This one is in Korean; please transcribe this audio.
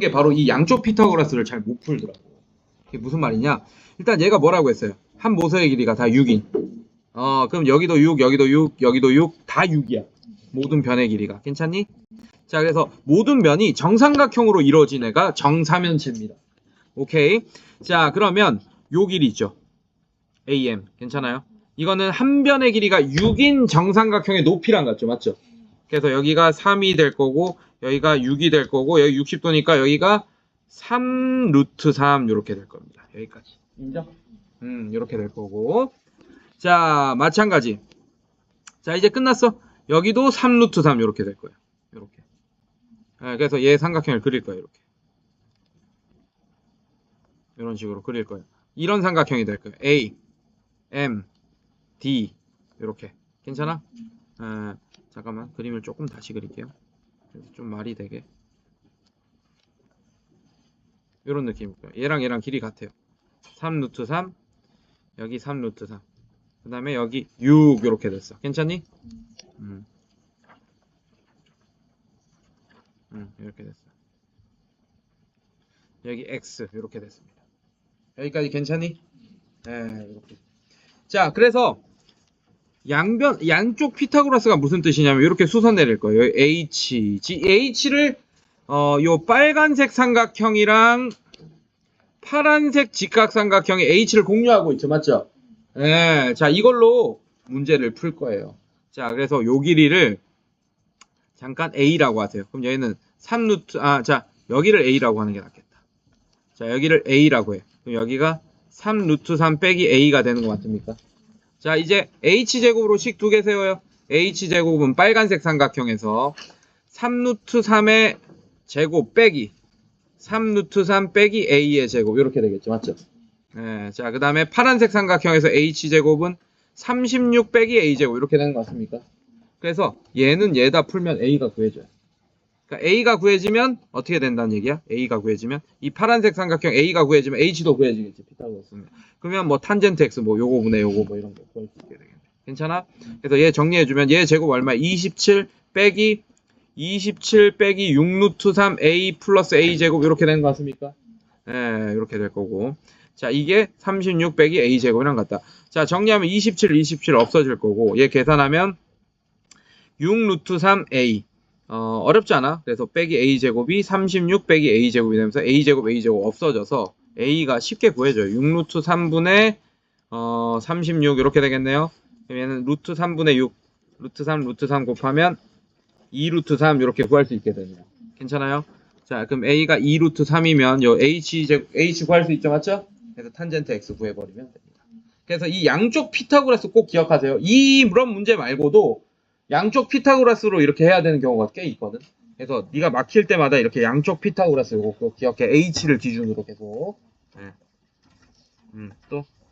게 바로 이 양쪽 피타고라스를 잘 못 풀더라고. 이게 무슨 말이냐? 일단 얘가 뭐라고 했어요? 한 모서의 길이가 다 6인. 어, 그럼 여기도 6, 여기도 6, 여기도 6, 다 6이야. 모든 변의 길이가. 괜찮니? 자, 그래서 모든 면이 정삼각형으로 이루어진 애가 정사면체입니다. 오케이. 자, 그러면 요 길이 있죠. AM. 괜찮아요? 이거는 한 변의 길이가 6인 정삼각형의 높이랑 같죠. 맞죠? 그래서 여기가 3이 될 거고 여기가 6이 될 거고 여기 60도니까 여기가 3 루트 3 이렇게 될 겁니다. 여기까지. 인정? 음, 이렇게 될 거고. 자, 마찬가지. 자, 이제 끝났어. 여기도 3 루트 3 이렇게 될 거예요. 이렇게. 예, 그래서 얘 삼각형을 그릴 거예요. 이렇게. 이런 식으로 그릴 거예요. 이런 삼각형이 될 거예요. A, M, D 이렇게. 괜찮아? 예, 잠깐만 그림을 조금 다시 그릴게요. 그래서 좀 말이 되게. 이런 느낌일 거예요. 얘랑 얘랑 길이 같아요. 3 루트 3 여기 3 루트 3 그 다음에 여기 6 이렇게 됐어. 괜찮니? 음. 음, 이렇게 됐어. 여기 X 이렇게 됐습니다. 여기까지 괜찮니? 네, 이렇게. 자, 그래서 양변 양쪽 피타고라스가 무슨 뜻이냐면 이렇게 수선 내릴 거예요. H, G, H를 어, 요 빨간색 삼각형이랑 파란색 직각삼각형의 H를 공유하고 있죠. 맞죠? 예. 자, 이걸로 문제를 풀 거예요. 자, 그래서 요 길이를 잠깐 A라고 하세요. 그럼 얘는 3루트, 아, 자, 여기를 A라고 하는 게 낫겠다. 자, 여기를 A라고 해. 그럼 여기가 3루트 3 빼기 A가 되는 것 같습니까? 자, 이제 H제곱으로 식 두 개 세워요. H제곱은 빨간색 삼각형에서 3루트 3의 제곱 빼기 3루트 3 빼기 A의 제곱 이렇게 되겠죠. 맞죠? 네, 자, 그 다음에 파란색 삼각형에서 H제곱은 36 빼기 A제곱 이렇게 되는 것 같습니까? 그래서 얘는 얘다 풀면 A가 구해져요. 그러니까 A가 구해지면 어떻게 된다는 얘기야? A가 구해지면 이 파란색 삼각형 A가 구해지면 H도 구해지겠지. 피타고라스는. 그러면 뭐 탄젠트 X 뭐 요거 분의 요거 뭐 이런 거 구할 수 있게 되겠네. 괜찮아? 그래서 얘 정리해주면 얘 제곱 얼마? 27 빼기 27 빼기 6 루트 3 A 플러스 A 제곱 이렇게 되는 것 같습니까? 예, 이렇게 될 거고. 자, 이게 36 빼기 A 제곱이랑 같다. 자, 정리하면 27, 27 없어질 거고, 얘 계산하면 6 루트 3 A. 어, 어렵지 않아. 그래서 빼기 A 제곱이 36 빼기 A 제곱이 되면서 A 제곱, A 제곱 없어져서 A가 쉽게 구해져요. 6 루트 3분의 어, 36 이렇게 되겠네요. 얘는 루트 3분의 6, 루트 3, 루트 3 곱하면 2 루트 3 이렇게 구할 수 있게 됩니다. 괜찮아요? 자, 그럼 A가 2 루트 3이면 요 H 제 H 구할 수 있죠, 맞죠? 그래서 탄젠트 X 구해버리면 됩니다. 그래서 이 양쪽 피타고라스 꼭 기억하세요. 이런 문제 말고도 양쪽 피타고라스로 이렇게 해야 되는 경우가 꽤 있거든. 그래서 네가 막힐 때마다 이렇게 양쪽 피타고라스 이거 꼭 기억해. H를 기준으로 계속. 네. 음, 또